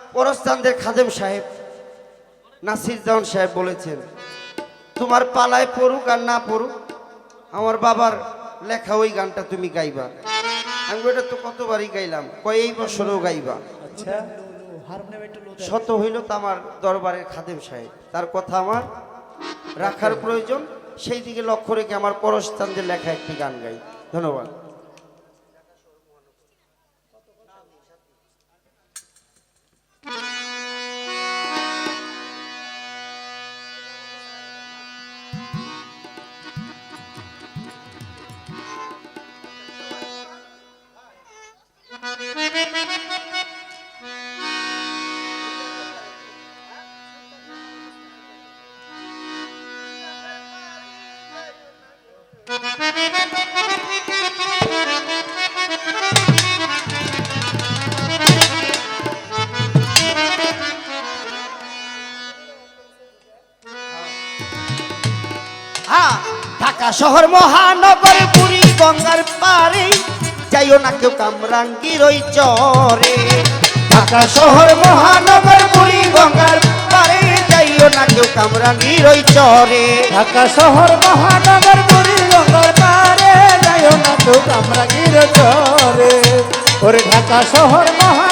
পরস্তানদের খাদেম সাহেব নাসির জামান সাহেব বলেছেন তোমার পালায় পড়ুক আর না পড়ুক আমার বাবার লেখা ওই গানটা তুমি গাইবা। আমি এটা তো কতবারই গাইলাম কয় এই বছরও গাইবা? আচ্ছা। শত হইল তো আমার দরবারের খাদেম সাহেব। তার কথা আমার রাখার প্রয়োজন সেই দিকে লক্ষ্য রেখে আমার পরস্তানদের লেখা একটি গান গাই। ধন্যবাদ। ঢাকা শহর মহানগর, পুরী, গঙ্গার পারে যাইও না কেউ কামরাঙ্গির ওই চরে। ঢাকা শহর মহানগর, পুরী, গঙ্গার পারে যাইও না কেউ কামরাঙ্গির ওই চরে। ঢাকা শহর মহানগর, পুরী, গঙ্গার পারে যাইও না তো আমরা গিরে চরে। ওরে ঢাকা শহর মহানগর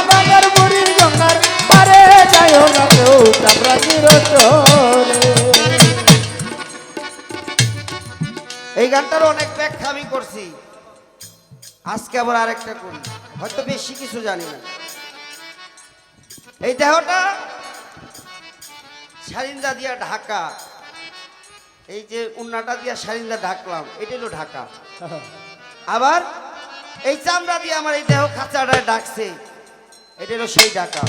গানটার অনেক ব্যাখ্যা আমি করছি। আজকে আবার আরেকটা করি। হয়তো বেশি কিছু জানি না। এই দেহটা সারিন্দা দিয়া ঢাকা। এই যে উন্নাটা দিয়া সারিন্দা ঢাকলাম এটা হলো ঢাকা। আবার এই চামড়া দিয়ে আমার এই দেহ খাঁচাটা ডাকছে এটা হলো সেই ঢাকা।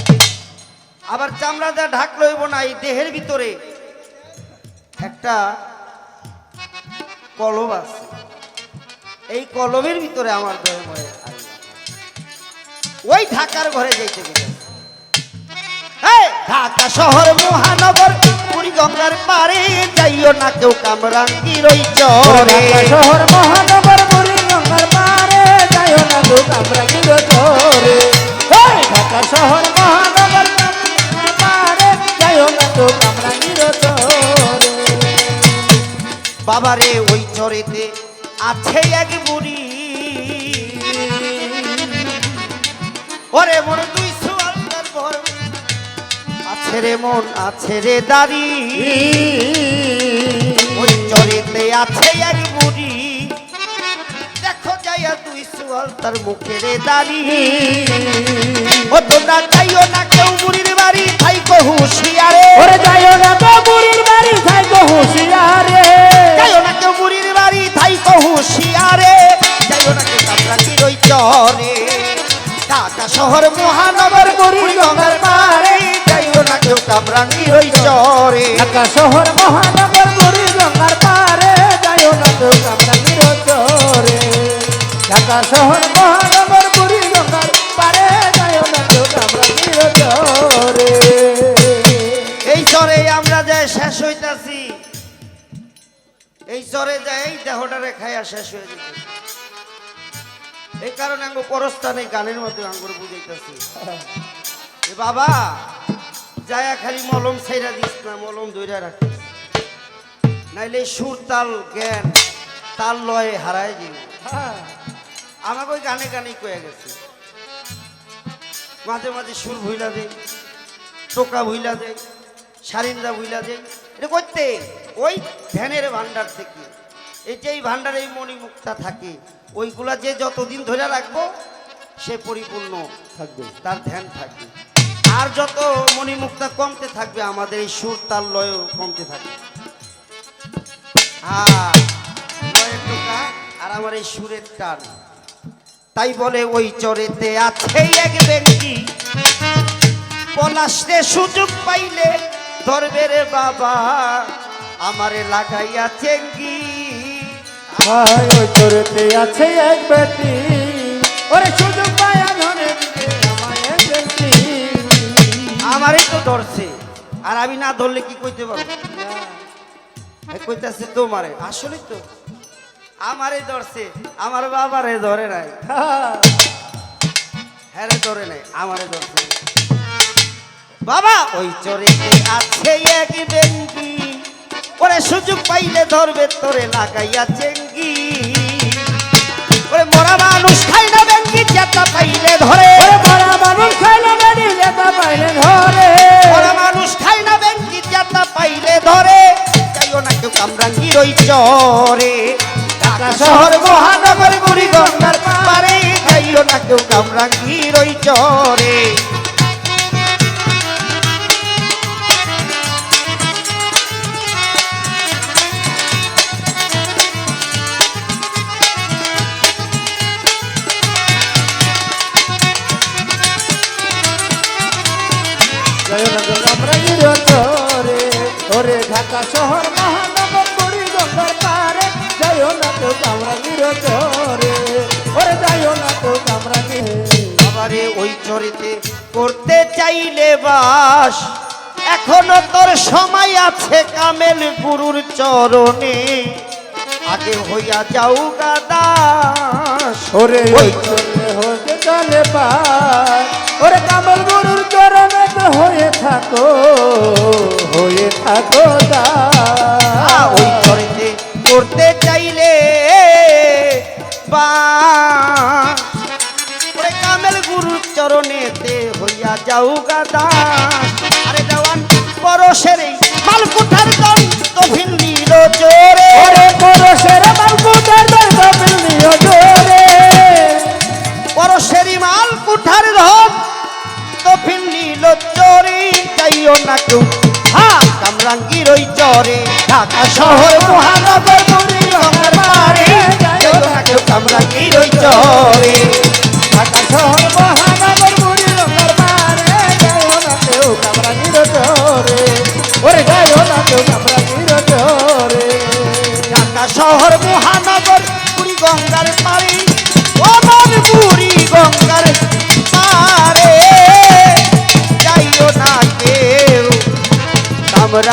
আবার চামড়া দিয়ে ঢাকলো হইব না, এই দেহের ভিতরে একটা কলম আছে। এই কলমের ভিতরে আমার দয়াময়। ওই ঢাকার ঘরে গেছে ঢাকা শহর মহানগর পুরী গঙ্গার পারে যাইও না কেউ কামরাঙ্গির ওই চরে শহর মহানগর পুরী গঙ্গার পারে যাইও না তো আমরা গিরে চরে বাবারে, ওই চরেতে আছে এক বুড়ি। ওরে মন, দুই সোয়ালটার ভর। আছে রে মন, আছে রে দাড়ি। ওই চরেতে আছে এক বুড়ি। দেখো যাইয়া দুই সোয়াল তার মুখে রে দাড়ি। শহর মহানগর বুড়ি গঙ্গার পারে যাইও না কেউ কামরাঙ্গির ওই চরে। ঢাকা শহর মহানগর বুড়ি গঙ্গার পারে যাইও না তো আমরা চরে। ঢাকা শহর মহানগর বুড়ি গঙ্গার পারে যাইও না তো আমরা চরে। এই চরে আমরা যাই শেষ হইতাছি এই চরে যাই দেহটারে খাইয়া শেষ হয়ে যেতে এই কারণে আঙ্গ পরস্থানে গানের মধ্যে আঙ্গুর বুঝাইতেছি। এ বাবা যায়া খালি মলম ছাইরা দিস না মলম ধইরা রাখিস। নাইলে সুর তাল জ্ঞান তাল লয়ে হারায় দিবি। আমাকে ওই গানে গানেই কয়ে গেছে। মাঝে মাঝে সুর ভুইলা দেয় টোকা ভুইলা দেয় সারিন্দা ভুইলা দেয় এটা করতে ওই ধ্যানের ভান্ডার থেকে এই যে এই ভান্ডারে এই মণিমুক্তা থাকে। ওইগুলা যে যতদিন ধরে রাখব, সে পরিপূর্ণ থাকবে। তার ধ্যান থাকবে। আর যত মণিমুক্তা কমতে থাকবে, আমাদের এই সুর তার লয়ও কমতে থাকবে। আর আমার এই সুরের টান। তাই বলে ওই চরেতে আছে এক ব্যক্তি। পলাশরে সুযোগ পাইলে ধরবে রে বাবা। আমারে লাগাইয়া চেঙ্গি। ভাই ওই চোরেতে আছে এক বেটি ওরে সুযোগ পায়া ধরে আমারই তো ধরছে। আর আমি না ধরলে কি কইতে পারব? কইতাছে তোমারে। আসলে তো। আমারে ধরছে। আমার বাবারে ধরে নাই। হ্যাঁ ধরে নাই। আমারে ধরছে। বাবা ওই চরেতে আছে এক বেঙ্গি ওরে সুযোগ পাইলে ধরবে তোরে লাগাইয়া চেঙ্গি। মানুষ খাই না বেঙ্গি চেতা পাইলে ধরে। মরা মানুষ খাইলে ব্যাঙ্গি চেতা পাইলে ধরে। মরা মানুষ খাই না বেঙ্গি চেতা পাইলে ধরে। যাইও না কেউ কামরাঙ্গি রই চরে। ঢাকা শহর মহানগর বুড়ি গঙ্গার পারে যাইও না কেউ কামরাঙ্গি রই চরে। ঢাকা শহর মহানগর বুড়ি গঙ্গার পারে জয় না তো আমরা ওরে না তো আমরা আবারে ওই চরিতে করতে চাইলে বাস। এখনও তোর সময় আছে কামেল গুরুর চরণে। আগে হইয়া যাও গাদাস ওরে ওই চলে হতে চলে পার ওরে কামল গুরুর চরণে হয়ে থাকো হয়ে থাকো। চরণেতে হইয়া যাও গাদাস আরে দেওয়ান পরশের মালকুঠার দন তো ভিন্দিল জোরে পরশের মালকুটার দরজা মিলিও জোরে পরশেরি মাল কুঠার ধন তো ভিন্দিল চোরে যাইও না কেউ হা কামরাঙ্গির ওই চরে। ঢাকা শহর মহানগর বুড়ি গঙ্গার পারে যাইও না কেউ কামরাঙ্গির ওই চরে।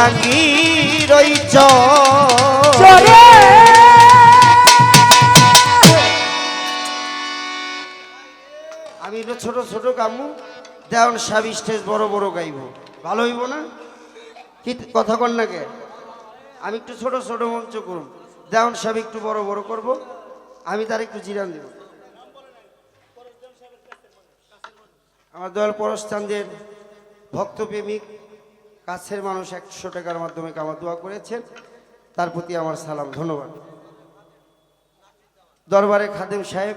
চরে। জোরে আমি তো ছোট ছোট গামু। দেওয়ান সাব স্টেজ বড় বড় গাইব। ভালো হইব না? কি কথা কর না কে? আমি একটু ছোট ছোট মঞ্চ করব দেওয়ান সাহেব একটু বড় বড় করব। আমি তার একটু জিরান দেব। আমার দয়াল পরশচান্দের ভক্তপ্রেমিক কাছের মানুষ একশো টাকার মাধ্যমে কামা দোয়া করেছেন। তার প্রতি আমার সালাম, ধন্যবাদ। দরবারে খাদেম সাহেব